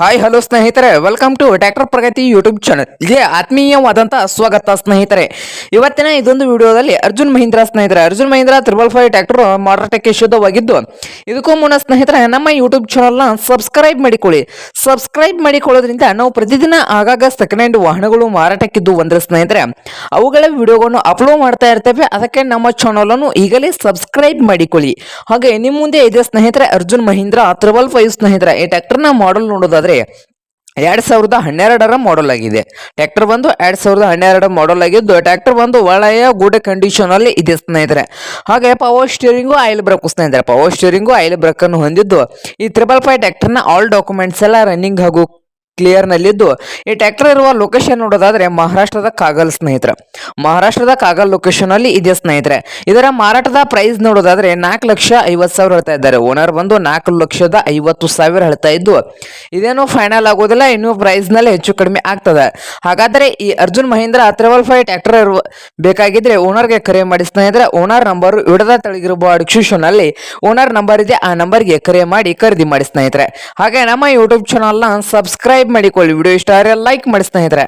Hi hello ಸ್ನೇಹಿತರೆ. Welcome to tractor Pragati YouTube channel ಇದೇ ಆತ್ಮೀಯವಾದಂಥ ಸ್ವಾಗತ ಸ್ನೇಹಿತರೆ. ಇವತ್ತಿನ ಇದೊಂದು ವಿಡಿಯೋದಲ್ಲಿ ಅರ್ಜುನ್ ಮಹೀಂದ್ರ ಸ್ನೇಹಿತರೆ. Arjun Mahindra triple five tractor ಮಾರಾಟಕ್ಕೆ ಶುದ್ಧವಾಗಿದ್ದು, ಇದಕ್ಕೂ ಮುನ್ನ ಸ್ನೇಹಿತರೆ, ನಮ್ಮ ಯೂಟ್ಯೂಬ್ ಚಾನಲ್ನ ಸಬ್ಸ್ಕ್ರೈಬ್ ಮಾಡಿಕೊಳ್ಳಿ. ಸಬ್ಸ್ಕ್ರೈಬ್ ಮಾಡಿಕೊಳ್ಳೋದ್ರಿಂದ ನಾವು ಪ್ರತಿದಿನ ಆಗಾಗ ಸೆಕೆಂಡ್ ಹ್ಯಾಂಡ್ ವಾಹನಗಳು ಮಾರಾಟಕ್ಕಿದ್ದು ಅಂದ್ರೆ ಸ್ನೇಹಿತರೆ, ಅವುಗಳ ವಿಡಿಯೋಗಳನ್ನು ಅಪ್ಲೋಡ್ ಮಾಡ್ತಾ ಇರ್ತೇವೆ. ಅದಕ್ಕೆ ನಮ್ಮ ಚಾನಲನ್ನು ಈಗಲೇ ಸಬ್ಸ್ಕ್ರೈಬ್ ಮಾಡಿಕೊಳ್ಳಿ. ಹಾಗೆ ನಿಮ್ಮ ಮುಂದೆ ಇದೆ ಸ್ನೇಹಿತರೆ, ಅರ್ಜುನ್ ಮಹೀಂದ್ರ ತ್ರಿಬಲ್ ಫೈವ್ ಸ್ನೇಹಿತರೆ. ಈ ಟ್ಯಾಕ್ಟರ್ನ ಮಾಡಲ್ ನೋಡೋದಾದ್ರೆ ಎರಡ್ ಸಾವಿರದ ಹನ್ನೆರಡರ ಮಾಡಲ್ ಆಗಿದೆ ಟ್ರ್ಯಾಕ್ಟರ್ ಬಂದು ಎರಡು ಸಾವಿರದ ಹನ್ನೆರಡರ ಮಾಡಲ್ ಆಗಿದ್ದು ಟ್ರ್ಯಾಕ್ಟರ್ ಬಂದು ಒಳ್ಳೆಯ ಗುಡ್ ಕಂಡೀಷನ್ ಅಲ್ಲಿ ಇದೆ ಸ್ನೇಹಿತರೆ. ಹಾಗೆ ಪವರ್ ಸ್ಟೀರಿಂಗು ಆಯಿಲ್ ಬ್ರೇಕ್ ಸ್ನೇಹಿತರೆ. ಪವರ್ ಸ್ಟೀರಿಂಗು ಆಯಿಲ್ ಬ್ರೇಕನ್ನು ಹೊಂದಿದ್ದು, ಈ ತ್ರಿಬಲ್ ಫೈವ್ ಟ್ರ್ಯಾಕ್ಟರ್ನ ಆಲ್ ಡಾಕ್ಯುಮೆಂಟ್ಸ್ ಎಲ್ಲ ರನ್ನಿಂಗ್ ಹಾಗೂ ಕ್ಲಿಯರ್ ನಲ್ಲಿದ್ದು ಈ ಟ್ರ್ಯಾಕ್ಟರ್ ಇರುವ ಲೊಕೇಶನ್ ನೋಡೋದಾದ್ರೆ ಮಹಾರಾಷ್ಟ್ರದ ಕಾಗಲ್ ಸ್ನೇಹಿತರೆ. ಮಹಾರಾಷ್ಟ್ರದ ಕಾಗಲ್ ಲೊಕೇಶನ್ ಅಲ್ಲಿ ಇದೆ ಸ್ನೇಹಿತರೆ. ಇದರ ಮಾರಾಟದ ಪ್ರೈಸ್ ನೋಡೋದಾದ್ರೆ ನಾಲ್ಕು ಲಕ್ಷ ಐವತ್ತು ಸಾವಿರ ಹೇಳ್ತಾ ಇದ್ದಾರೆ. ಓನರ್ ಬಂದು ನಾಲ್ಕು ಲಕ್ಷದ ಐವತ್ತು ಸಾವಿರ ಹೇಳ್ತಾ ಇದ್ದು, ಇದೇನು ಫೈನಲ್ ಆಗೋದಿಲ್ಲ, ಇನ್ನೂ ಪ್ರೈಸ್ನಲ್ಲಿ ಹೆಚ್ಚು ಕಡಿಮೆ ಆಗ್ತದೆ. ಹಾಗಾದ್ರೆ ಈ Arjun Mahindra triple five tractor ಇರುವ, ಬೇಕಾಗಿದ್ರೆ ಓನರ್ಗೆ ಕರೆ ಮಾಡಿ ಸ್ನೇಹಿತರೆ. ಓನರ್ ನಂಬರ್ ವಿಡದ ತಳಗಿರುವ ಡಿಸ್ಕ್ರಿಪ್ಷನ್ ಅಲ್ಲಿ ಓನರ್ ನಂಬರ್ ಇದೆ, ಆ ನಂಬರ್ಗೆ ಕರೆ ಮಾಡಿ ಖರೀದಿ ಮಾಡಿ ಸ್ನೇಹಿತರೆ. ಹಾಗೆ ನಮ್ಮ ಯೂಟ್ಯೂಬ್ ಚಾನಲ್ನ ಮಾಡಿಕೊಳ್ಳಿ. ವಿಡಿಯೋ ಇಷ್ಟ ಆದರೆ ಲೈಕ್ ಮಾಡಿ ಸ್ನೇಹಿತರೆ